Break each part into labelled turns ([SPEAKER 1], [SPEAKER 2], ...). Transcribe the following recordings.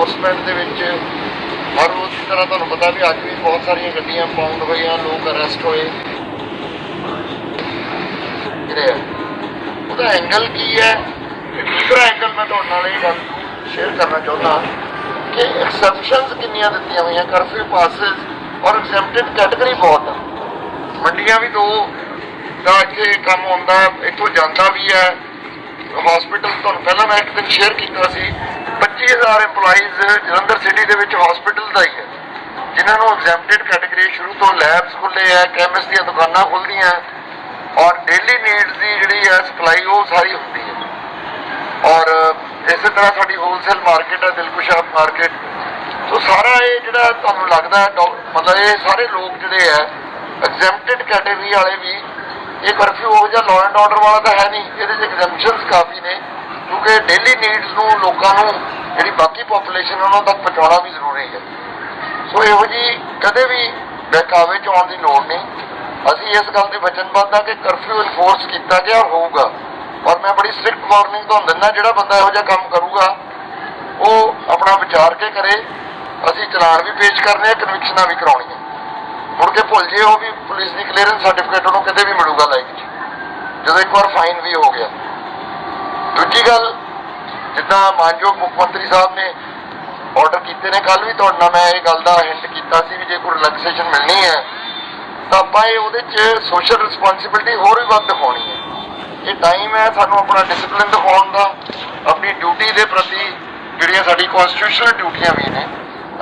[SPEAKER 1] Cantonment ਦੇ ਵਿੱਚ ਹਰ ਰੋਜ਼ ਦੀ ਤਰ੍ਹਾਂ ਤੁਹਾਨੂੰ ਪਤਾ ਵੀ ਅੱਜ ਵੀ ਬਹੁਤ ਸਾਰੀਆਂ ਗੱਡੀਆਂ ਪਾਉਂਡ ਹੋਈਆਂ, ਲੋਕ ਅਰੈਸਟ ਹੋਏ। ਜਿਹੜੇ ਉਹਦਾ ਐਂਗਲ ਕੀ ਹੈ? ਦੂਸਰਾ ਐਂਗਲ ਮੈਂ ਤੁਹਾਡੇ ਨਾਲ ਇਹ ਗੱਲ ਸ਼ੇਅਰ ਕਰਨਾ ਚਾਹੁੰਦਾ ਕਿ ਐਕਸੈਪਸ਼ਨਸ ਕਿੰਨੀਆਂ ਦਿੱਤੀਆਂ ਹੋਈਆਂ ਕਰਫਿਊ ਪਾਸਸ ਔਰ ਐਗਜ਼ੈਂਪਟਡ ਕੈਟਾਗਰੀ ਬਹੁਤ ਆ। ਮੰਡੀਆਂ ਵੀ ਦੋ ਦਾ ਇੱਥੇ ਕੰਮ ਹੁੰਦਾ ਇੱਥੋਂ ਜਾਂਦਾ ਵੀ ਹੈ। ਹਸਪੀਟਲ ਤੁਹਾਨੂੰ ਪਹਿਲਾਂ ਮੈਂ ਇੱਕ ਦਿਨ ਸ਼ੇਅਰ ਕੀਤਾ ਸੀ 25000 EMPLOYEES ਜਲੰਧਰ ਸਿਟੀ ਦੇ ਵਿੱਚ ਹਸਪੀਟਲ ਦਾ ਹੀ ਹੈ। ਜਿਨ੍ਹਾਂ ਨੂੰ ਐਗਜ਼ੈਂਪਟਡ ਕੈਟਾਗਰੀ ਸ਼ੁਰੂ ਤੋਂ ਲੈਬਸ ਖੁੱਲੇ ਆ ਕੈਮਿਸਟ ਦੀਆਂ ਦੁਕਾਨਾਂ ਖੁੱਲਦੀਆਂ ਔਰ ਡੇਲੀ ਨੀਡਸ ਦੀ ਜਿਹੜੀ ਹੈ ਸਪਲਾਈ ਉਹ ਸਾਰੀ ਹੁੰਦੀ ਹੈ। ਔਰ ਇਸੇ ਤਰ੍ਹਾਂ ਸਾਡੀ ਹੋਲਸੇਲ ਮਾਰਕੀਟ ਹੈ ਦਿਲਕੁਸ਼ਾ ਮਾਰਕੀਟ ਸੋ ਸਾਰਾ ਇਹ ਜਿਹੜਾ ਤੁਹਾਨੂੰ ਲੱਗਦਾ ਹੈ ਮਤਲਬ ਇਹ ਸਾਰੇ ਲੋਕ ਜਿਹੜੇ ਹੈ ਐਗਜ਼ੈਂਪਟਡ ਕੈਟਾਗਰੀ ਵਾਲੇ ਵੀ, ਇਹ ਕਰਫਿਊ ਉਹ ਜਿਹਾ ਲਾਅ ਐਂਡ ਆਰਡਰ ਵਾਲਾ ਤਾਂ ਹੈ ਨਹੀਂ, ਇਹਦੇ ਚ ਐਗਜ਼ੈਂਪਸ਼ਨਸ ਕਾਫੀ ਨੇ। ਕਿਉਂਕਿ ਡੇਲੀ ਨੀਡਸ ਨੂੰ ਲੋਕਾਂ ਨੂੰ, ਜਿਹੜੀ ਬਾਕੀ ਪੋਪੂਲੇਸ਼ਨ ਉਹਨਾਂ ਤੱਕ ਪਹੁੰਚਾਉਣਾ ਵੀ ਜ਼ਰੂਰੀ ਹੈ। ਸੋ ਇਹੋ ਜੀ ਕਦੇ ਵੀ ਬਹਿਕਾਵੇ ਚ ਆਉਣ ਦੀ ਲੋੜ ਨਹੀਂ। ਅਸੀਂ ਇਸ ਗੱਲ ਦੇ ਵਚਨਬੱਧ ਹਾਂ ਕਿ ਕਰਫਿਊ ਇਨਫੋਰਸ ਕੀਤਾ ਗਿਆ ਹੋਊਗਾ। ਔਰ ਮੈਂ ਬੜੀ ਸਟ੍ਰਿਕਟ ਵਾਰਨਿੰਗ ਤੁਹਾਨੂੰ ਦਿੰਦਾ, ਜਿਹੜਾ ਬੰਦਾ ਇਹੋ ਜਿਹਾ ਕੰਮ ਕਰੂਗਾ, ਉਹ ਆਪਣਾ ਵਿਚਾਰ ਕੇ ਕਰੇ। ਅਸੀਂ ਚਲਾਨ ਵੀ ਪੇਸ਼ ਕਰਨੇ ਆ ਕਨਵਿਕਸ਼ਨਾਂ ਵੀ ਕਰਾਉਣੀਆਂ। ਮੁੜ ਕੇ ਭੁੱਲ ਜੇ ਉਹ ਵੀ ਪੁਲਿਸ ਦੀ ਕਲੀਅਰੈਂਸ ਸਰਟੀਫਿਕੇਟ ਉਹਨੂੰ ਕਿਤੇ ਵੀ ਮਿਲੂਗਾ ਲਾਈਫ 'ਚ। ਜਦੋਂ ਇੱਕ ਵਾਰ ਫਾਈਨ ਵੀ ਹੋ ਗਿਆ। ਦੂਜੀ ਗੱਲ ਜਿੱਦਾਂ ਮਾਨਯੋਗ ਮੁੱਖ ਮੰਤਰੀ ਸਾਹਿਬ ਨੇ ਆਰਡਰ ਕੀਤੇ ਨੇ ਕੱਲ ਵੀ ਤੁਹਾਡੇ ਨਾਲ ਮੈਂ ਇਹ ਗੱਲ ਦਾ ਹਿੰਟ ਕੀਤਾ ਸੀ ਵੀ ਜੇ ਕੋਈ ਰਿਲੈਕਸੇਸ਼ਨ ਮਿਲਣੀ ਹੈ ਤਾਂ ਆਪਾਂ ਇਹ ਉਹਦੇ 'ਚ ਸੋਸ਼ਲ ਰਿਸਪੌਂਸਿਬਿਲਟੀ ਹੋਰ ਵੀ ਵੱਧ ਦਿਖਾਉਣੀ ਹੈ। ਇਹ ਟਾਈਮ ਹੈ ਸਾਨੂੰ ਆਪਣਾ ਡਿਸਪਲਿਨ ਦਿਖਾਉਣ ਦਾ ਆਪਣੀ ਡਿਊਟੀ ਦੇ ਪ੍ਰਤੀ ਜਿਹੜੀਆਂ ਸਾਡੀ ਕਨਸਟੀਟਿਊਸ਼ਨਲ ਡਿਊਟੀਆਂ ਵੀ ਨੇ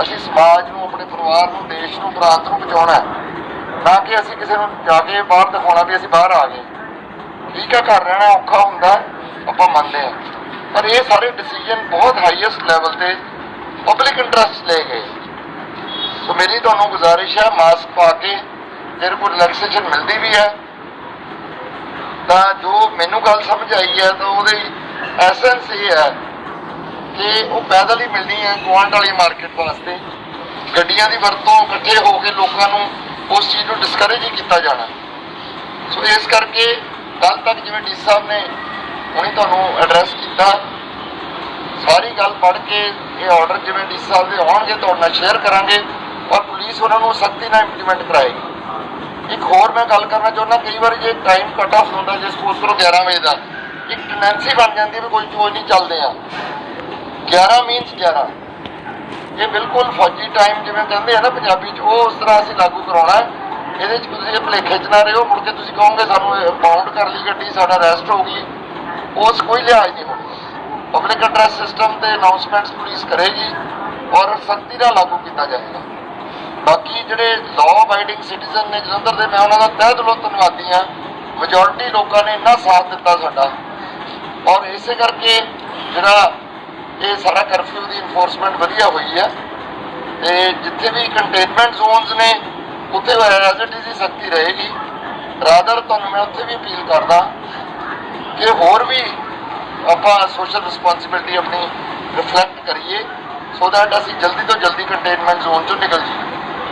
[SPEAKER 1] ਅਸੀਂ ਸਮਾਜ ਨੂੰ ਆਪਣੇ ਪਰਿਵਾਰ ਨੂੰ ਦੇਸ਼ ਨੂੰ ਪ੍ਰਾਂਤ ਨੂੰ ਬਚਾਉਣਾ ਹੈ। ਨਾ ਕਿ ਅਸੀਂ ਕਿਸੇ ਨੂੰ ਜਾ ਕੇ ਬਾਹਰ ਦਿਖਾਉਣਾ ਵੀ ਅਸੀਂ ਬਾਹਰ ਆ ਗਏ। ਠੀਕ ਹੈ ਘਰ ਰਹਿਣਾ ਔਖਾ ਹੁੰਦਾ ਹੈ, ਆਪਾਂ ਮੰਨਦੇ ਹਾਂ। ਪਰ ਇਹ ਸਾਰੇ ਡਿਸੀਜਨ ਬਹੁਤ ਹਾਈਐਸਟ ਲੈਵਲ ਤੇ ਪਬਲਿਕ ਇੰਟਰਸਟ ਲੈ ਗਏ। ਸੋ ਮੇਰੀ ਤੁਹਾਨੂੰ ਗੁਜ਼ਾਰਿਸ਼ ਹੈ ਮਾਸਕ ਪਾ ਕੇ ਜੇ ਕੋਈ ਰਿਲੈਕਸੇਸ਼ਨ ਮਿਲਦੀ ਵੀ ਹੈ। ਤਾਂ ਜੋ ਮੈਨੂੰ ਗੱਲ ਸਮਝ ਆਈ ਹੈ, ਤਾਂ ਉਹਦੀ ਐਸੈਂਸ ਇਹ ਹੈ ਕਿ ਉਹ ਪੈਦਲ ਹੀ ਮਿਲਣੀ ਹੈ ਗੁਆਂਢ ਵਾਲੀ ਮਾਰਕੀਟ ਵਾਸਤੇ। ਗੱਡੀਆਂ ਦੀ ਵਰਤੋਂ ਇਕੱਠੇ ਹੋ ਕੇ ਲੋਕਾਂ ਨੂੰ ਉਸ ਚੀਜ਼ ਨੂੰ ਡਿਸਕਰੇਜ ਹੀ ਕੀਤਾ ਜਾਣਾ। ਸੋ ਇਸ ਕਰਕੇ ਕੱਲ ਤੱਕ ਜਿਵੇਂ ਡੀ ਸਾਹਿਬ ਨੇ ਉਹਨੇ ਤੁਹਾਨੂੰ ਐਡਰੈਸ ਕੀਤਾ ਸਾਰੀ ਗੱਲ ਪੜ੍ਹ ਕੇ ਇਹ ਆਰਡਰ ਜਿਵੇਂ ਡੀ ਸਾਹਿਬ ਦੇ ਆਉਣਗੇ, ਤੁਹਾਡੇ ਨਾਲ ਸ਼ੇਅਰ ਕਰਾਂਗੇ ਔਰ ਪੁਲਿਸ ਉਹਨਾਂ ਨੂੰ ਸਖਤੀ ਨਾਲ ਇੰਪਲੀਮੈਂਟ ਕਰਾਏਗੀ। ਇੱਕ ਹੋਰ ਮੈਂ ਗੱਲ ਕਰਨਾ ਚਾਹੁੰਦਾ, ਕਈ ਵਾਰ ਜੇ ਟਾਈਮ ਕੱਟ ਆਫ ਹੁੰਦਾ, ਜੇ ਸਪੋਜ਼ ਕਰੋ 11 ਵਜੇ ਦਾ, ਇੱਕ ਟੈਂਡੈਂਸੀ ਬਣ ਜਾਂਦੀ ਵੀ ਕੋਈ ਚੋਜ ਨਹੀਂ ਚੱਲਦੇ ਆ। 11 ਮੀਨਸ 11 ਇਹ ਬਿਲਕੁਲ ਫੌਜੀ ਟਾਈਮ ਜਿਵੇਂ ਕਹਿੰਦੇ ਆ ਨਾ ਪੰਜਾਬੀ ਚ, ਉਹ ਉਸ ਤਰ੍ਹਾਂ ਅਸੀਂ ਲਾਗੂ ਕਰਾਉਣਾ ਇਹਦੇ ਚ ਤੁਸੀਂ ਇਹ ਭੁਲੇਖੇ ਚ ਨਾ ਰਹੋ, ਮੁੜ ਕੇ ਤੁਸੀਂ ਕਹੋਗੇ ਸਾਨੂੰ ਬਾਉਂਡ ਕਰ ਲਈ ਗੱਡੀ, ਸਾਡਾ ਰੈਸਟ ਹੋ ਗਈ। ਉਸ ਕੋਈ ਲਿਹਾਜ਼ ਨਹੀਂ ਹੋਣੀ ਪਬਲਿਕ ਐਡਰੈਸ ਸਿਸਟਮ ਤੇ ਅਨਾਉਂਸਮੈਂਟਸ ਪੁਲਿਸ ਕਰੇਗੀ ਔਰ ਸਖਤੀ ਨਾਲ ਲਾਗੂ ਕੀਤਾ ਜਾਏਗਾ। ਬਾਕੀ ਜਿਹੜੇ ਲਾਅ ਅਬਾਈਡਿੰਗ ਸਿਟੀਜ਼ਨ ਨੇ ਜਲੰਧਰ ਦੇ, ਮੈਂ ਉਹਨਾਂ ਦਾ ਤਹਿ ਦਿਲੋਂ ਧੰਨਵਾਦੀ ਹਾਂ। ਮੈਜੋਰਿਟੀ ਲੋਕਾਂ ਨੇ ਇੰਨਾ ਸਾਥ ਦਿੱਤਾ ਸਾਡਾ। ਔਰ ਇਸੇ ਕਰਕੇ ਜਿਹੜਾ ਇਹ ਸਾਰਾ ਕਰਫਿਊ ਦੀ ਇਨਫੋਰਸਮੈਂਟ ਵਧੀਆ ਹੋਈ ਹੈ। ਤੇ ਜਿੱਥੇ ਵੀ ਕੰਟੇਨਮੈਂਟ ਜ਼ੋਨਸ ਨੇ, ਉੱਥੇ ਐਜ਼ਿਟੀ ਦੀ ਸਖਤੀ ਰਹੇਗੀ। ਰਾਦਰ ਤੁਹਾਨੂੰ ਮੈਂ ਉੱਥੇ ਵੀ ਅਪੀਲ ਕਰਦਾ ਕਿ ਹੋਰ ਵੀ ਆਪਾਂ ਸੋਸ਼ਲ ਰਿਸਪੌਂਸਿਬਿਲਟੀ ਆਪਣੀ ਰਿਫਲੈਕਟ ਕਰੀਏ ਸੋ ਦੈਟ ਅਸੀਂ ਜਲਦੀ ਤੋਂ ਜਲਦੀ ਕੰਟੇਨਮੈਂਟ ਜ਼ੋਨ ਚੋਂ ਨਿਕਲ ਜਾਈਏ।